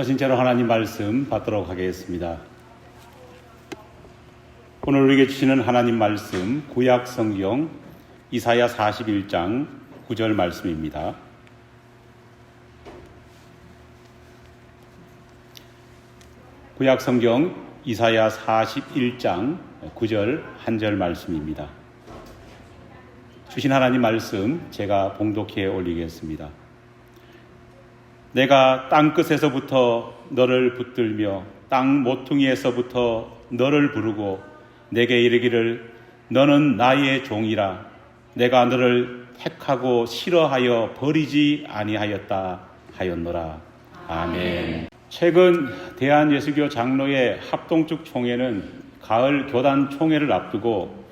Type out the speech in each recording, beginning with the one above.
허신체로 하나님 말씀 받도록 하겠습니다. 오늘 우리에게 주시는 하나님 말씀 구약 성경 이사야 41장 9절 말씀입니다. 구약 성경 이사야 41장 9절 한절 말씀입니다. 주신 하나님 말씀 제가 봉독해 올리겠습니다. 내가 땅 끝에서부터 너를 붙들며 땅 모퉁이에서부터 너를 부르고 내게 이르기를 너는 나의 종이라 내가 너를 택하고 싫어하여 버리지 아니하였다 하였노라 아멘. 최근 대한예수교 장로의 합동축 총회는 가을 교단 총회를 앞두고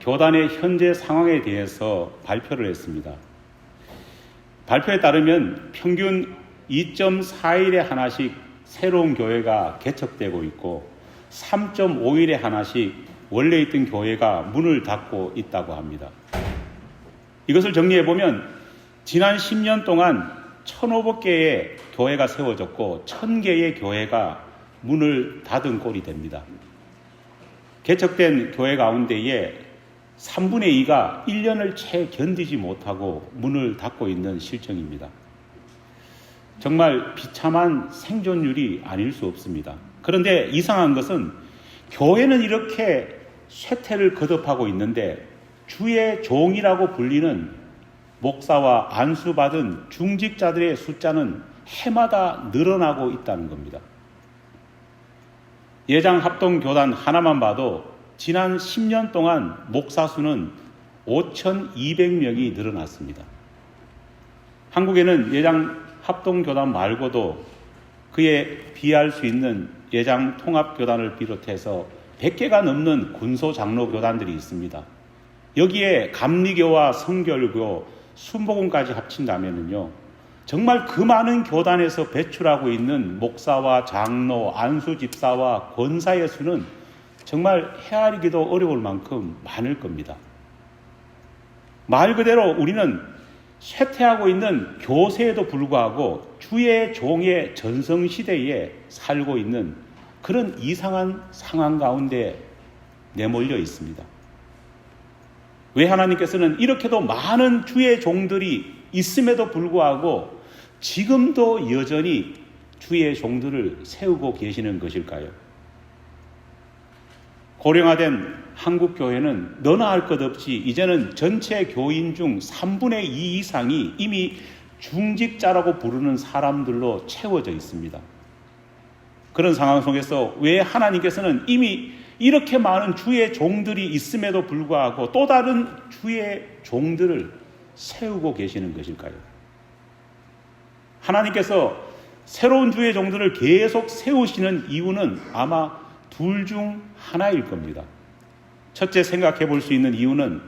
교단의 현재 상황에 대해서 발표를 했습니다. 발표에 따르면 평균 2.4일에 하나씩 새로운 교회가 개척되고 있고 3.5일에 하나씩 원래 있던 교회가 문을 닫고 있다고 합니다. 이것을 정리해 보면 지난 10년 동안 1,500개의 교회가 세워졌고 1,000개의 교회가 문을 닫은 꼴이 됩니다. 개척된 교회 가운데에 3분의 2가 1년을 채 견디지 못하고 문을 닫고 있는 실정입니다. 정말 비참한 생존율이 아닐 수 없습니다. 그런데 이상한 것은 교회는 이렇게 쇠퇴를 거듭하고 있는데 주의 종이라고 불리는 목사와 안수받은 중직자들의 숫자는 해마다 늘어나고 있다는 겁니다. 예장 합동 교단 하나만 봐도 지난 10년 동안 목사 수는 5,200명이 늘어났습니다. 한국에는 예장 합동교단 말고도 그에 비할 수 있는 예장 통합교단을 비롯해서 100개가 넘는 군소장로교단들이 있습니다. 여기에 감리교와 성결교, 순복음까지 합친다면요. 정말 그 많은 교단에서 배출하고 있는 목사와 장로, 안수 집사와 권사의 수는 정말 헤아리기도 어려울 만큼 많을 겁니다. 말 그대로 우리는 쇠퇴하고 있는 교세에도 불구하고 주의 종의 전성 시대에 살고 있는 그런 이상한 상황 가운데 내몰려 있습니다. 왜 하나님께서는 이렇게도 많은 주의 종들이 있음에도 불구하고 지금도 여전히 주의 종들을 세우고 계시는 것일까요? 고령화된 한국 교회는 너나 할 것 없이 이제는 전체 교인 중 3분의 2 이상이 이미 중직자라고 부르는 사람들로 채워져 있습니다. 그런 상황 속에서 왜 하나님께서는 이미 이렇게 많은 주의 종들이 있음에도 불구하고 또 다른 주의 종들을 세우고 계시는 것일까요? 하나님께서 새로운 주의 종들을 계속 세우시는 이유는 아마 둘 중 하나일 겁니다. 첫째 생각해 볼 수 있는 이유는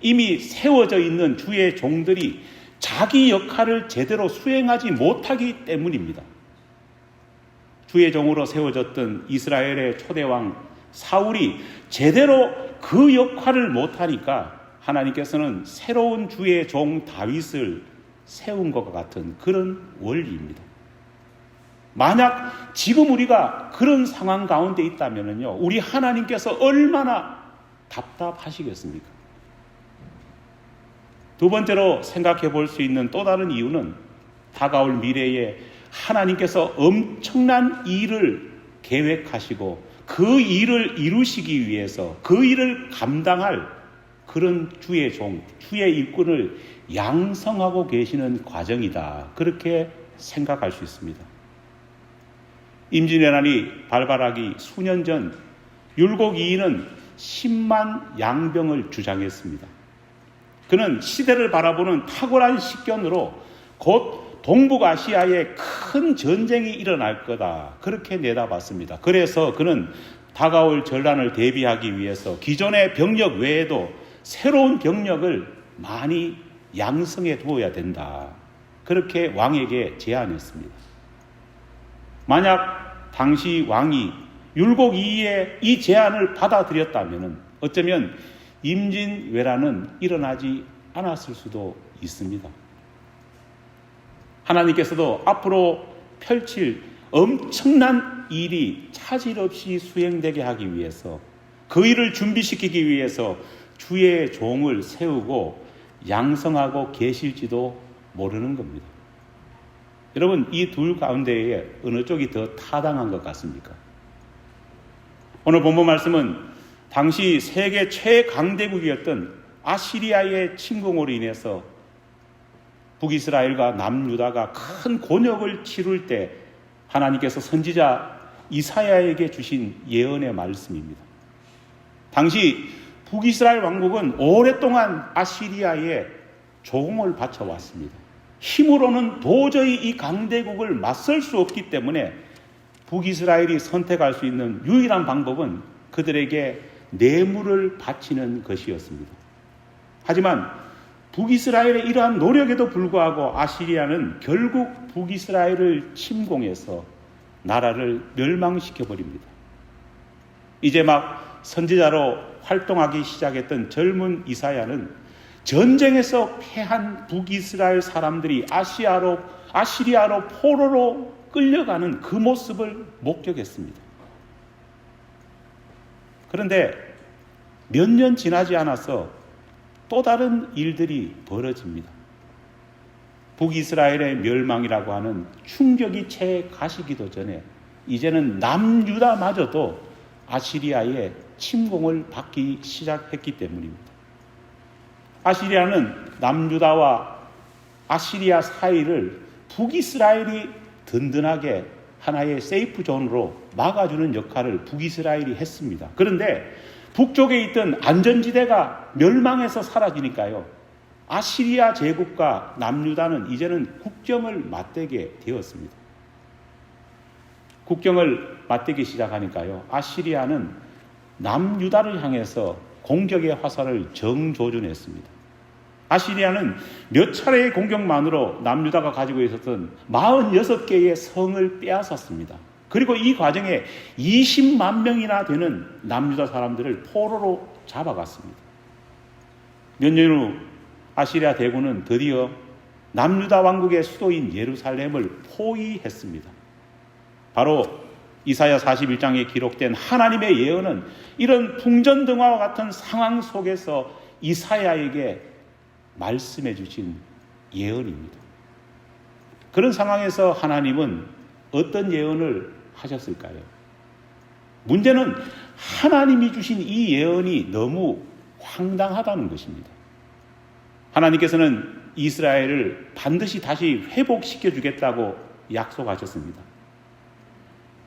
이미 세워져 있는 주의 종들이 자기 역할을 제대로 수행하지 못하기 때문입니다. 주의 종으로 세워졌던 이스라엘의 초대왕 사울이 제대로 그 역할을 못하니까 하나님께서는 새로운 주의 종 다윗을 세운 것과 같은 그런 원리입니다. 만약 지금 우리가 그런 상황 가운데 있다면요, 우리 하나님께서 얼마나 답답하시겠습니까? 두 번째로 생각해 볼 수 있는 또 다른 이유는 다가올 미래에 하나님께서 엄청난 일을 계획하시고 그 일을 이루시기 위해서 그 일을 감당할 그런 주의 종, 주의 일꾼을 양성하고 계시는 과정이다. 그렇게 생각할 수 있습니다. 임진왜란이 발발하기 수년 전 율곡 이인은 10만 양병을 주장했습니다. 그는 시대를 바라보는 탁월한 식견으로 곧 동북아시아에 큰 전쟁이 일어날 거다. 그렇게 내다봤습니다. 그래서 그는 다가올 전란을 대비하기 위해서 기존의 병력 외에도 새로운 병력을 많이 양성해 두어야 된다. 그렇게 왕에게 제안했습니다. 만약 당시 왕이 율곡 이의 이 제안을 받아들였다면 어쩌면 임진왜란은 일어나지 않았을 수도 있습니다. 하나님께서도 앞으로 펼칠 엄청난 일이 차질 없이 수행되게 하기 위해서 그 일을 준비시키기 위해서 주의 종을 세우고 양성하고 계실지도 모르는 겁니다. 여러분, 이 둘 가운데에 어느 쪽이 더 타당한 것 같습니까? 오늘 본문 말씀은 당시 세계 최강대국이었던 아시리아의 침공으로 인해서 북이스라엘과 남유다가 큰 곤욕을 치룰 때 하나님께서 선지자 이사야에게 주신 예언의 말씀입니다. 당시 북이스라엘 왕국은 오랫동안 아시리아에 조공을 바쳐왔습니다. 힘으로는 도저히 이 강대국을 맞설 수 없기 때문에 북이스라엘이 선택할 수 있는 유일한 방법은 그들에게 뇌물을 바치는 것이었습니다. 하지만 북이스라엘의 이러한 노력에도 불구하고 아시리아는 결국 북이스라엘을 침공해서 나라를 멸망시켜 버립니다. 이제 막 선지자로 활동하기 시작했던 젊은 이사야는 전쟁에서 패한 북이스라엘 사람들이 아시아로 아시리아로 포로로 끌려가는 그 모습을 목격했습니다. 그런데 몇 년 지나지 않아서 또 다른 일들이 벌어집니다. 북이스라엘의 멸망이라고 하는 충격이 채 가시기도 전에 이제는 남유다마저도 아시리아의 침공을 받기 시작했기 때문입니다. 아시리아는 남유다와 아시리아 사이를 북이스라엘이 든든하게 하나의 세이프 존으로 막아주는 역할을 북이스라엘이 했습니다. 그런데 북쪽에 있던 안전지대가 멸망해서 사라지니까요. 아시리아 제국과 남유다는 이제는 국경을 맞대게 되었습니다. 국경을 맞대기 시작하니까요. 아시리아는 남유다를 향해서 공격의 화살을 정조준했습니다. 아시리아는 몇 차례의 공격만으로 남유다가 가지고 있었던 46개의 성을 빼앗았습니다. 그리고 이 과정에 20만 명이나 되는 남유다 사람들을 포로로 잡아갔습니다. 몇 년 후 아시리아 대군은 드디어 남유다 왕국의 수도인 예루살렘을 포위했습니다. 바로 이사야 41장에 기록된 하나님의 예언은 이런 풍전등화와 같은 상황 속에서 이사야에게 말씀해 주신 예언입니다. 그런 상황에서 하나님은 어떤 예언을 하셨을까요? 문제는 하나님이 주신 이 예언이 너무 황당하다는 것입니다. 하나님께서는 이스라엘을 반드시 다시 회복시켜 주겠다고 약속하셨습니다.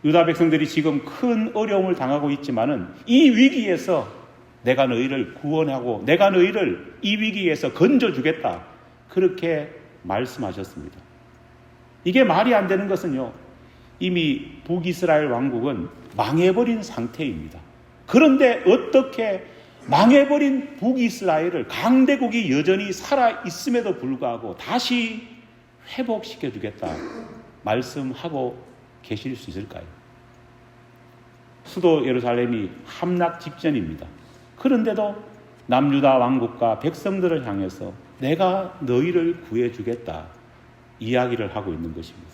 유다 백성들이 지금 큰 어려움을 당하고 있지만은 이 위기에서 내가 너희를 구원하고 내가 너희를 이 위기에서 건져 주겠다. 그렇게 말씀하셨습니다. 이게 말이 안 되는 것은요. 이미 북이스라엘 왕국은 망해버린 상태입니다. 그런데 어떻게 망해버린 북이스라엘을 강대국이 여전히 살아 있음에도 불구하고 다시 회복시켜 주겠다 말씀하고 계실 수 있을까요? 수도 예루살렘이 함락 직전입니다. 그런데도 남유다 왕국과 백성들을 향해서 내가 너희를 구해주겠다 이야기를 하고 있는 것입니다.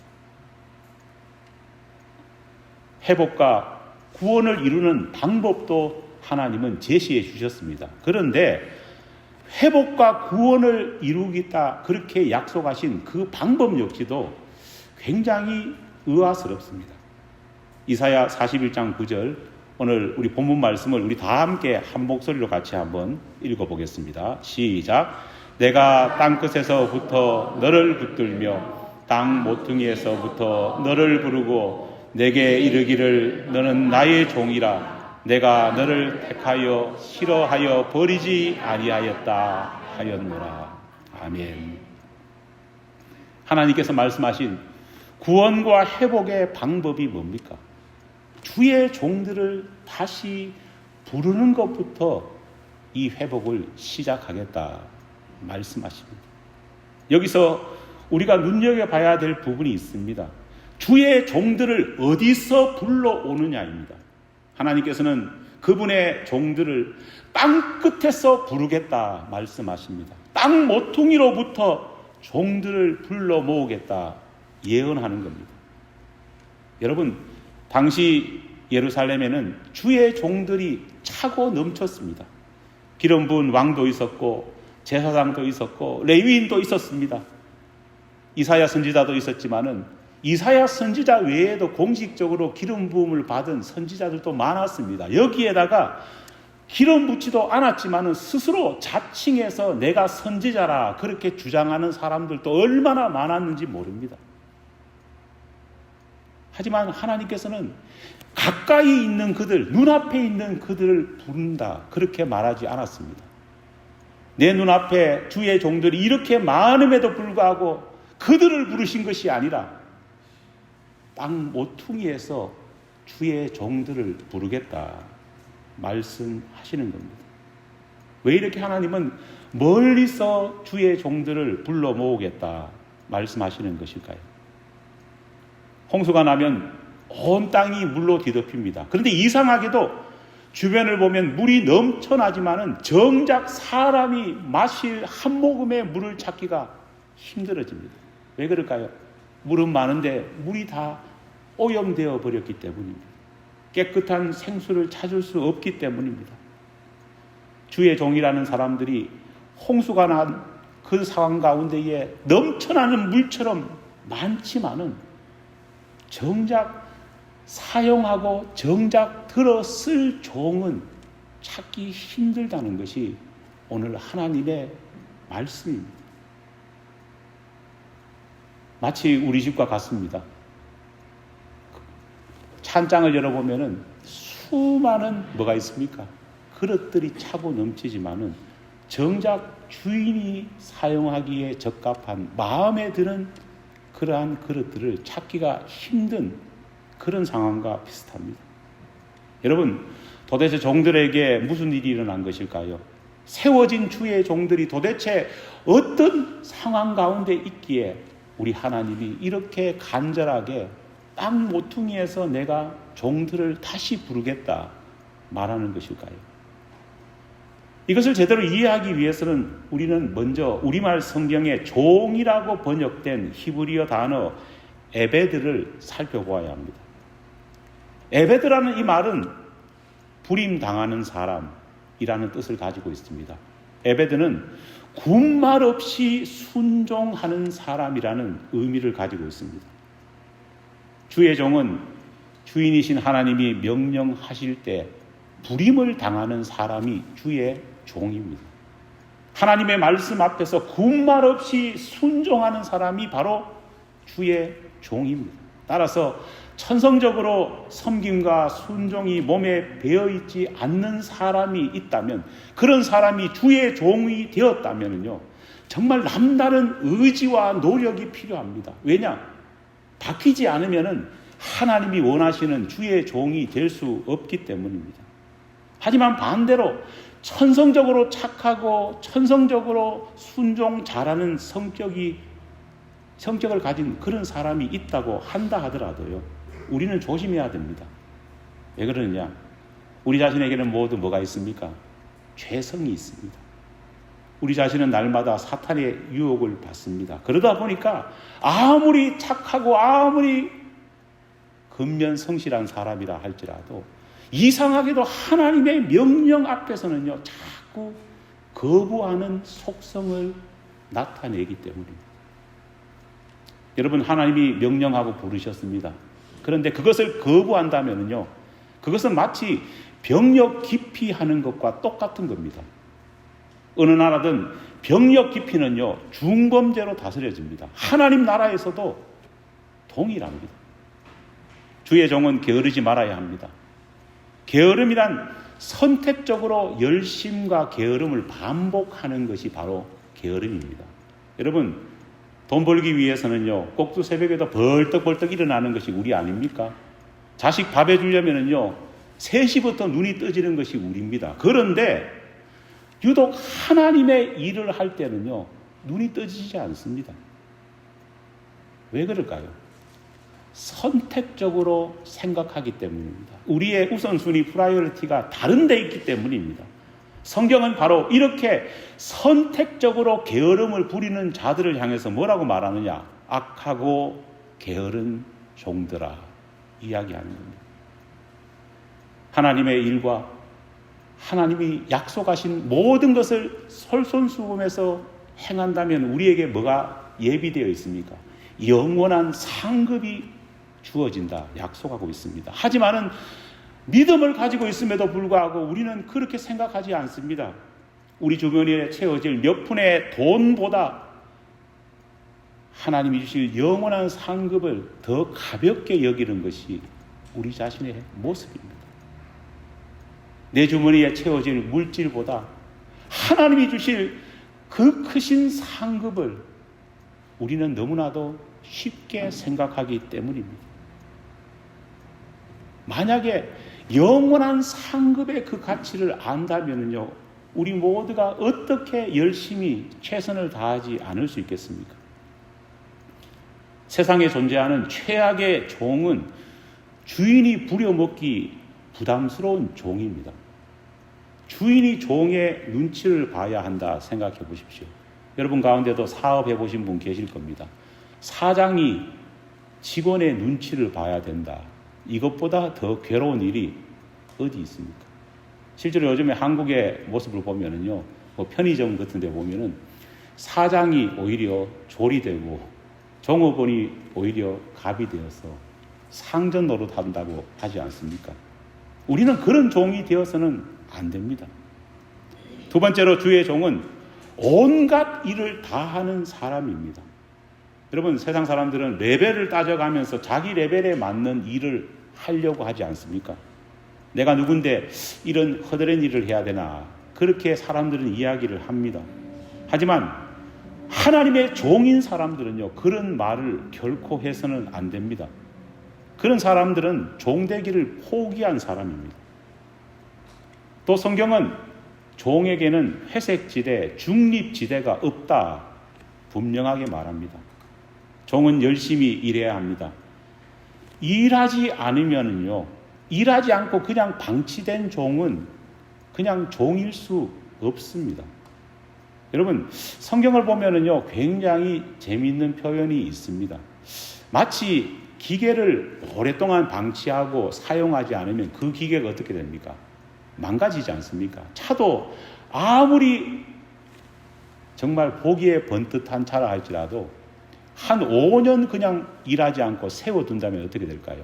회복과 구원을 이루는 방법도 하나님은 제시해 주셨습니다. 그런데 회복과 구원을 이루겠다 그렇게 약속하신 그 방법 역시도 굉장히 의아스럽습니다. 이사야 41장 9절 오늘 우리 본문 말씀을 우리 다 함께 한 목소리로 같이 한번 읽어보겠습니다. 시작. 내가 땅 끝에서부터 너를 붙들며 땅 모퉁이에서부터 너를 부르고 내게 이르기를 너는 나의 종이라 내가 너를 택하여 싫어하여 버리지 아니하였다 하였노라. 아멘. 하나님께서 말씀하신 구원과 회복의 방법이 뭡니까? 주의 종들을 다시 부르는 것부터 이 회복을 시작하겠다 말씀하십니다. 여기서 우리가 눈여겨봐야 될 부분이 있습니다. 주의 종들을 어디서 불러오느냐입니다. 하나님께서는 그분의 종들을 땅 끝에서 부르겠다 말씀하십니다. 땅 모퉁이로부터 종들을 불러 모으겠다 예언하는 겁니다. 여러분, 당시 예루살렘에는 주의 종들이 차고 넘쳤습니다. 기름 부은 왕도 있었고 제사장도 있었고 레위인도 있었습니다. 이사야 선지자도 있었지만은 이사야 선지자 외에도 공식적으로 기름 부음을 받은 선지자들도 많았습니다. 여기에다가 기름 붓지도 않았지만은 스스로 자칭해서 내가 선지자라 그렇게 주장하는 사람들도 얼마나 많았는지 모릅니다. 하지만 하나님께서는 가까이 있는 그들, 눈앞에 있는 그들을 부른다. 그렇게 말하지 않았습니다. 내 눈앞에 주의 종들이 이렇게 많음에도 불구하고 그들을 부르신 것이 아니라 땅 모퉁이에서 주의 종들을 부르겠다. 말씀하시는 겁니다. 왜 이렇게 하나님은 멀리서 주의 종들을 불러 모으겠다. 말씀하시는 것일까요? 홍수가 나면 온 땅이 물로 뒤덮입니다. 그런데 이상하게도 주변을 보면 물이 넘쳐나지만은 정작 사람이 마실 한 모금의 물을 찾기가 힘들어집니다. 왜 그럴까요? 물은 많은데 물이 다 오염되어 버렸기 때문입니다. 깨끗한 생수를 찾을 수 없기 때문입니다. 주의 종이라는 사람들이 홍수가 난 그 상황 가운데에 넘쳐나는 물처럼 많지만은 정작 사용하고 정작 들어 쓸 종은 찾기 힘들다는 것이 오늘 하나님의 말씀입니다. 마치 우리 집과 같습니다. 찬장을 열어보면은 수많은 뭐가 있습니까? 그릇들이 차고 넘치지만은 정작 주인이 사용하기에 적합한 마음에 드는 그러한 그릇들을 찾기가 힘든 그런 상황과 비슷합니다. 여러분, 도대체 종들에게 무슨 일이 일어난 것일까요? 세워진 주의 종들이 도대체 어떤 상황 가운데 있기에 우리 하나님이 이렇게 간절하게 땅 모퉁이에서 내가 종들을 다시 부르겠다 말하는 것일까요? 이것을 제대로 이해하기 위해서는 우리는 먼저 우리말 성경에 종이라고 번역된 히브리어 단어 에베드를 살펴보아야 합니다. 에베드라는 이 말은 불임 당하는 사람이라는 뜻을 가지고 있습니다. 에베드는 군말 없이 순종하는 사람이라는 의미를 가지고 있습니다. 주의 종은 주인이신 하나님이 명령하실 때 불임을 당하는 사람이 주의 종입니다. 하나님의 말씀 앞에서 군말 없이 순종하는 사람이 바로 주의 종입니다. 따라서 천성적으로 섬김과 순종이 몸에 배어 있지 않는 사람이 있다면 그런 사람이 주의 종이 되었다면요. 정말 남다른 의지와 노력이 필요합니다. 왜냐? 바뀌지 않으면은 하나님이 원하시는 주의 종이 될 수 없기 때문입니다. 하지만 반대로 천성적으로 착하고 천성적으로 순종 잘하는 성격이 성격을 가진 그런 사람이 있다고 한다 하더라도요. 우리는 조심해야 됩니다. 왜 그러느냐? 우리 자신에게는 모두 뭐가 있습니까? 죄성이 있습니다. 우리 자신은 날마다 사탄의 유혹을 받습니다. 그러다 보니까 아무리 착하고 아무리 근면 성실한 사람이라 할지라도 이상하게도 하나님의 명령 앞에서는요, 자꾸 거부하는 속성을 나타내기 때문입니다. 여러분, 하나님이 명령하고 부르셨습니다. 그런데 그것을 거부한다면요, 그것은 마치 병력 깊이 하는 것과 똑같은 겁니다. 어느 나라든 병력 깊이는요, 중범죄로 다스려집니다. 하나님 나라에서도 동일합니다. 주의 종은 게으르지 말아야 합니다. 게으름이란 선택적으로 열심과 게으름을 반복하는 것이 바로 게으름입니다. 여러분, 돈 벌기 위해서는요, 꼭두 새벽에도 벌떡벌떡 일어나는 것이 우리 아닙니까? 자식 밥 해 주려면은요, 3시부터 눈이 떠지는 것이 우리입니다. 그런데, 유독 하나님의 일을 할 때는요, 눈이 떠지지 않습니다. 왜 그럴까요? 선택적으로 생각하기 때문입니다. 우리의 우선순위 프라이어리티가 다른 데 있기 때문입니다. 성경은 바로 이렇게 선택적으로 게으름을 부리는 자들을 향해서 뭐라고 말하느냐? 악하고 게으른 종들아. 이야기하는 겁니다. 하나님의 일과 하나님이 약속하신 모든 것을 솔선수범해서 행한다면 우리에게 뭐가 예비되어 있습니까? 영원한 상급이 주어진다 약속하고 있습니다. 하지만은 믿음을 가지고 있음에도 불구하고 우리는 그렇게 생각하지 않습니다. 우리 주변에 채워질 몇 푼의 돈보다 하나님이 주실 영원한 상급을 더 가볍게 여기는 것이 우리 자신의 모습입니다. 내 주머니에 채워질 물질보다 하나님이 주실 그 크신 상급을 우리는 너무나도 쉽게 생각하기 때문입니다. 만약에 영원한 상급의 그 가치를 안다면요, 우리 모두가 어떻게 열심히 최선을 다하지 않을 수 있겠습니까? 세상에 존재하는 최악의 종은 주인이 부려먹기 부담스러운 종입니다. 주인이 종의 눈치를 봐야 한다 생각해 보십시오. 여러분 가운데도 사업해 보신 분 계실 겁니다. 사장이 직원의 눈치를 봐야 된다. 이것보다 더 괴로운 일이 어디 있습니까? 실제로 요즘에 한국의 모습을 보면은요, 뭐 편의점 같은 데 보면은 사장이 오히려 졸이 되고 종업원이 오히려 갑이 되어서 상전 노릇 한다고 하지 않습니까? 우리는 그런 종이 되어서는 안 됩니다. 두 번째로 주의 종은 온갖 일을 다 하는 사람입니다. 여러분, 세상 사람들은 레벨을 따져가면서 자기 레벨에 맞는 일을 하려고 하지 않습니까? 내가 누군데 이런 허드렛 일을 해야 되나? 그렇게 사람들은 이야기를 합니다. 하지만 하나님의 종인 사람들은요, 그런 말을 결코 해서는 안 됩니다. 그런 사람들은 종되기를 포기한 사람입니다. 또 성경은 종에게는 회색지대, 중립지대가 없다. 분명하게 말합니다. 종은 열심히 일해야 합니다. 일하지 않으면요, 일하지 않고 그냥 방치된 종은 그냥 종일 수 없습니다. 여러분, 성경을 보면은요, 굉장히 재미있는 표현이 있습니다. 마치 기계를 오랫동안 방치하고 사용하지 않으면 그 기계가 어떻게 됩니까? 망가지지 않습니까? 차도 아무리 정말 보기에 번듯한 차라 할지라도 한 5년 그냥 일하지 않고 세워둔다면 어떻게 될까요?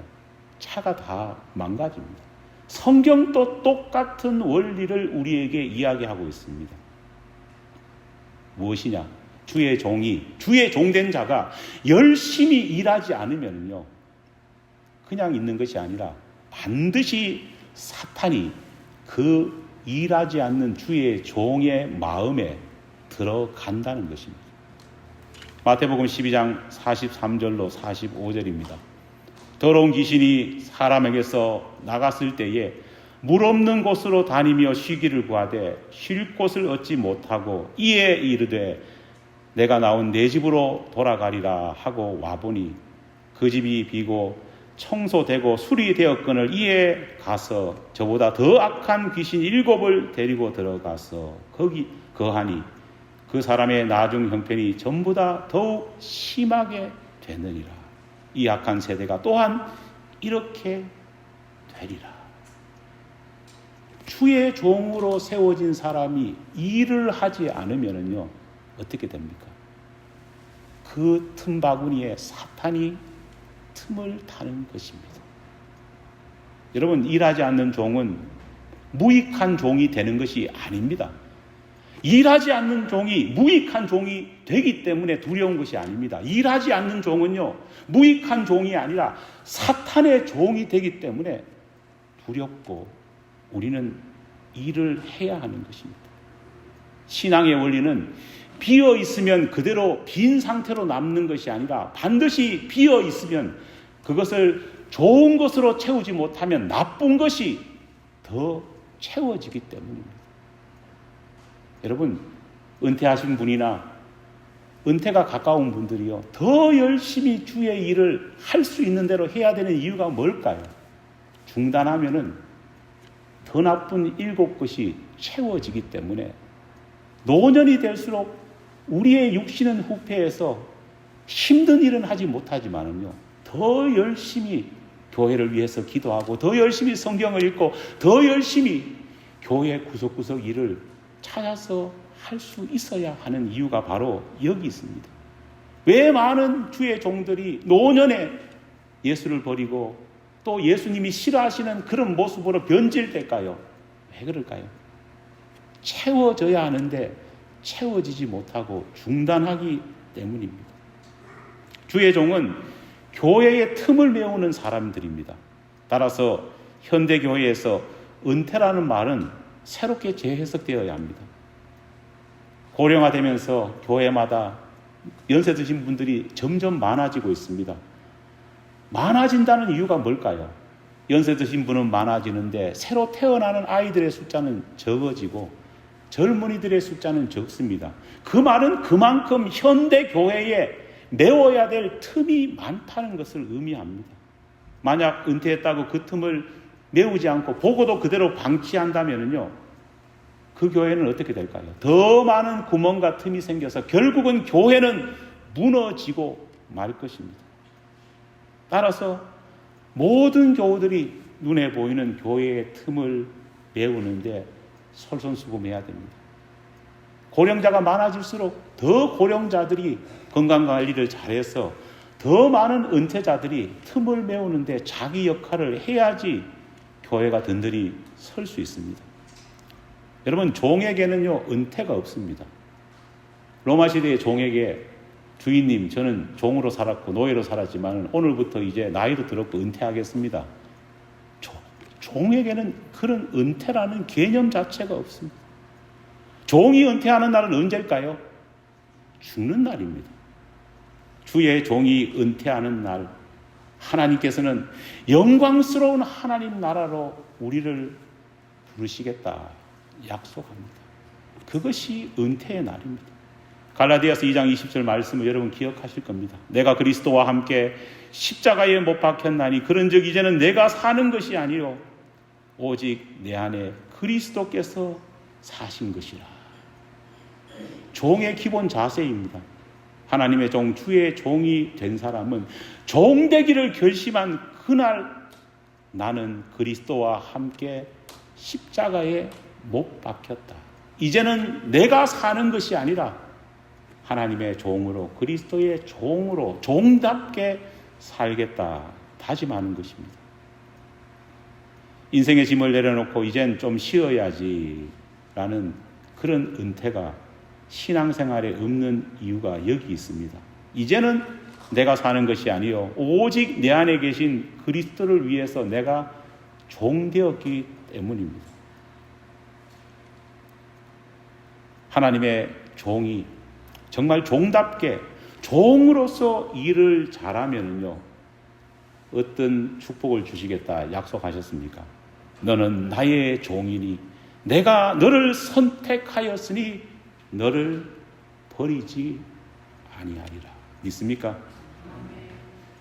차가 다 망가집니다. 성경도 똑같은 원리를 우리에게 이야기하고 있습니다. 무엇이냐? 주의 종이, 주의 종된 자가 열심히 일하지 않으면요. 그냥 있는 것이 아니라 반드시 사탄이 그 일하지 않는 주의 종의 마음에 들어간다는 것입니다. 마태복음 12장 43절로 45절입니다. 더러운 귀신이 사람에게서 나갔을 때에 물 없는 곳으로 다니며 쉬기를 구하되 쉴 곳을 얻지 못하고 이에 이르되 내가 나온 내 집으로 돌아가리라 하고 와보니 그 집이 비고 청소되고 수리되었거늘 이에 가서 저보다 더 악한 귀신 일곱을 데리고 들어가서 거기 거하니 그 사람의 나중 형편이 전보다 더욱 심하게 되느니라. 이 악한 세대가 또한 이렇게 되리라. 주의 종으로 세워진 사람이 일을 하지 않으면요 어떻게 됩니까? 그 틈바구니에 사탄이 틈을 타는 것입니다. 여러분, 일하지 않는 종은 무익한 종이 되는 것이 아닙니다. 일하지 않는 종이 무익한 종이 되기 때문에 두려운 것이 아닙니다. 일하지 않는 종은요, 무익한 종이 아니라 사탄의 종이 되기 때문에 두렵고 우리는 일을 해야 하는 것입니다. 신앙의 원리는 비어 있으면 그대로 빈 상태로 남는 것이 아니라 반드시 비어 있으면 그것을 좋은 것으로 채우지 못하면 나쁜 것이 더 채워지기 때문입니다. 여러분, 은퇴하신 분이나 은퇴가 가까운 분들이요, 더 열심히 주의 일을 할 수 있는 대로 해야 되는 이유가 뭘까요? 중단하면은 더 나쁜 일곱 것이 채워지기 때문에 노년이 될수록 우리의 육신은 후패해서 힘든 일은 하지 못하지만은요, 더 열심히 교회를 위해서 기도하고 더 열심히 성경을 읽고 더 열심히 교회 구석구석 일을 찾아서 할 수 있어야 하는 이유가 바로 여기 있습니다. 왜 많은 주의 종들이 노년에 예수를 버리고 또 예수님이 싫어하시는 그런 모습으로 변질될까요? 왜 그럴까요? 채워져야 하는데 채워지지 못하고 중단하기 때문입니다. 주의 종은 교회의 틈을 메우는 사람들입니다. 따라서 현대 교회에서 은퇴라는 말은 새롭게 재해석되어야 합니다. 고령화되면서 교회마다 연세 드신 분들이 점점 많아지고 있습니다. 많아진다는 이유가 뭘까요? 연세 드신 분은 많아지는데 새로 태어나는 아이들의 숫자는 적어지고 젊은이들의 숫자는 적습니다. 그 말은 그만큼 현대 교회에 메워야 될 틈이 많다는 것을 의미합니다. 만약 은퇴했다고 그 틈을 메우지 않고 보고도 그대로 방치한다면요. 그 교회는 어떻게 될까요? 더 많은 구멍과 틈이 생겨서 결국은 교회는 무너지고 말 것입니다. 따라서 모든 교우들이 눈에 보이는 교회의 틈을 메우는데 솔선수범해야 됩니다. 고령자가 많아질수록 더 고령자들이 건강관리를 잘해서 더 많은 은퇴자들이 틈을 메우는데 자기 역할을 해야지 교회가 든든히 설 수 있습니다. 여러분, 종에게는요, 은퇴가 없습니다. 로마 시대의 종에게 주인님, 저는 종으로 살았고 노예로 살았지만 오늘부터 이제 나이도 들었고 은퇴하겠습니다. 종에게는 그런 은퇴라는 개념 자체가 없습니다. 종이 은퇴하는 날은 언제일까요? 죽는 날입니다. 주의 종이 은퇴하는 날, 하나님께서는 영광스러운 하나님 나라로 우리를 부르시겠다 약속합니다. 그것이 은퇴의 날입니다. 갈라디아서 2장 20절 말씀을 여러분 기억하실 겁니다. 내가 그리스도와 함께 십자가에 못 박혔나니 그런즉 이제는 내가 사는 것이 아니요 오직 내 안에 그리스도께서 사신 것이라. 종의 기본 자세입니다. 하나님의 종, 주의 종이 된 사람은 종되기를 결심한 그날 나는 그리스도와 함께 십자가에 못 박혔다. 이제는 내가 사는 것이 아니라 하나님의 종으로 그리스도의 종으로 종답게 살겠다 다짐하는 것입니다. 인생의 짐을 내려놓고 이젠 좀 쉬어야지 라는 그런 은퇴가 신앙생활에 없는 이유가 여기 있습니다. 이제는 내가 사는 것이 아니요 오직 내 안에 계신 그리스도를 위해서 내가 종되었기 때문입니다. 하나님의 종이 정말 종답게 종으로서 일을 잘하면요 어떤 축복을 주시겠다 약속하셨습니까? 너는 나의 종이니 내가 너를 선택하였으니 너를 버리지 아니하리라. 믿습니까?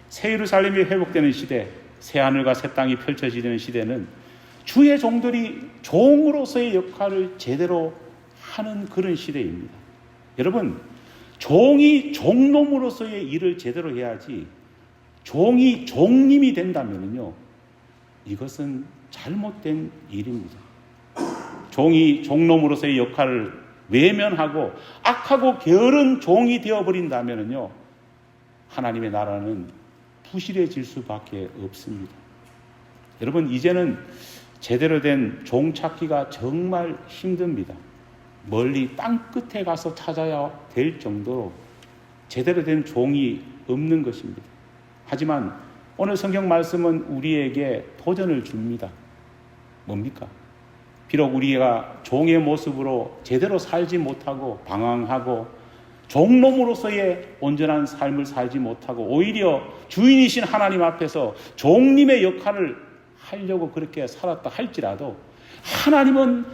새 예루살렘이 회복되는 시대, 새 하늘과 새 땅이 펼쳐지는 시대는 주의 종들이 종으로서의 역할을 제대로 하는 그런 시대입니다. 여러분, 종이 종놈으로서의 일을 제대로 해야지 종이 종님이 된다면요. 이것은 잘못된 일입니다. 종이 종놈으로서의 역할을 외면하고 악하고 게으른 종이 되어버린다면요. 하나님의 나라는 부실해질 수밖에 없습니다. 여러분, 이제는 제대로 된 종 찾기가 정말 힘듭니다. 멀리 땅 끝에 가서 찾아야 될 정도로 제대로 된 종이 없는 것입니다. 하지만 오늘 성경 말씀은 우리에게 도전을 줍니다. 뭡니까? 비록 우리가 종의 모습으로 제대로 살지 못하고 방황하고 종놈으로서의 온전한 삶을 살지 못하고 오히려 주인이신 하나님 앞에서 종님의 역할을 하려고 그렇게 살았다 할지라도 하나님은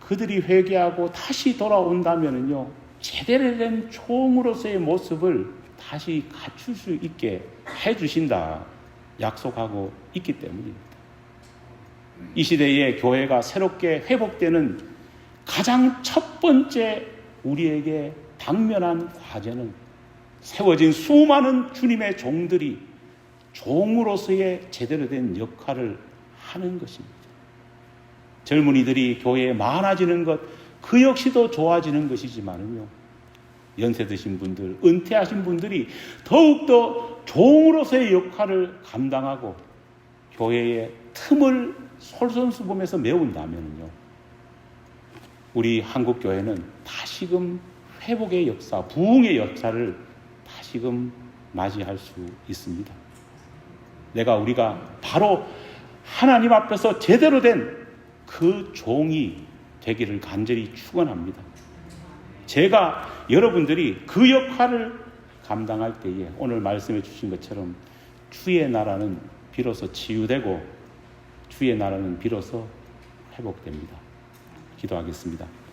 그들이 회개하고 다시 돌아온다면요 제대로 된 종으로서의 모습을 다시 갖출 수 있게 해주신다 약속하고 있기 때문입니다. 이 시대에 교회가 새롭게 회복되는 가장 첫 번째 우리에게 당면한 과제는 세워진 수많은 주님의 종들이 종으로서의 제대로 된 역할을 하는 것입니다. 젊은이들이 교회에 많아지는 것, 그 역시도 좋아지는 것이지만요. 연세 드신 분들, 은퇴하신 분들이 더욱더 종으로서의 역할을 감당하고 교회의 틈을 솔선수범해서 메운다면요. 우리 한국 교회는 다시금 회복의 역사, 부흥의 역사를 다시금 맞이할 수 있습니다. 내가 우리가 바로 하나님 앞에서 제대로 된 그 종이 되기를 간절히 축원합니다. 제가 여러분들이 그 역할을 감당할 때에 오늘 말씀해 주신 것처럼 주의 나라는 비로소 치유되고 주의 나라는 비로소 회복됩니다. 기도하겠습니다.